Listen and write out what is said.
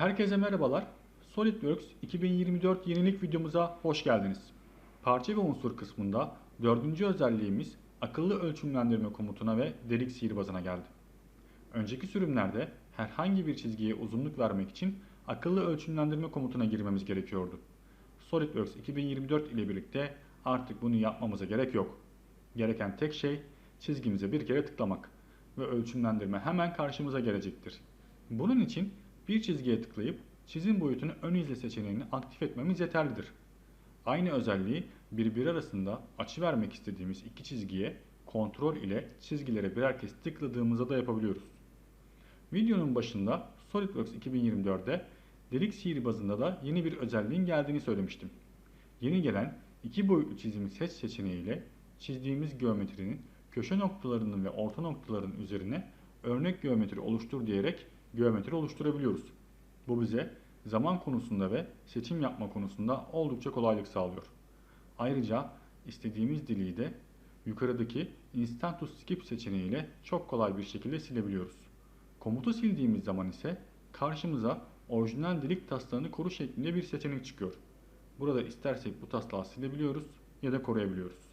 Herkese merhabalar. SolidWorks 2024 yenilik videomuza hoş geldiniz. Parça ve unsur kısmında dördüncü özelliğimiz akıllı ölçümlendirme komutuna ve delik sihirbazına geldi. Önceki sürümlerde herhangi bir çizgiye uzunluk vermek için akıllı ölçümlendirme komutuna girmemiz gerekiyordu. SolidWorks 2024 ile birlikte artık bunu yapmamıza gerek yok. Gereken tek şey çizgimize bir kere tıklamak ve ölçümlendirme hemen karşımıza gelecektir. Bunun için bir çizgiye tıklayıp çizim boyutunu ön izle seçeneğini aktif etmemiz yeterlidir. Aynı özelliği birbiri arasında açı vermek istediğimiz iki çizgiye kontrol ile çizgilere birer kez tıkladığımızda da yapabiliyoruz. Videonun başında SolidWorks 2024'de delik sihirbazında da yeni bir özelliğin geldiğini söylemiştim. Yeni gelen iki boyutlu çizimi seç seçeneğiyle çizdiğimiz geometrinin köşe noktalarının ve orta noktaların üzerine örnek geometri oluştur diyerek geometri oluşturabiliyoruz. Bu bize zaman konusunda ve seçim yapma konusunda oldukça kolaylık sağlıyor. Ayrıca istediğimiz diliyi de yukarıdaki Instant to Skip seçeneğiyle çok kolay bir şekilde silebiliyoruz. Komutu sildiğimiz zaman ise karşımıza orijinal delik taslağını koru şeklinde bir seçenek çıkıyor. Burada istersek bu taslağı silebiliyoruz ya da koruyabiliyoruz.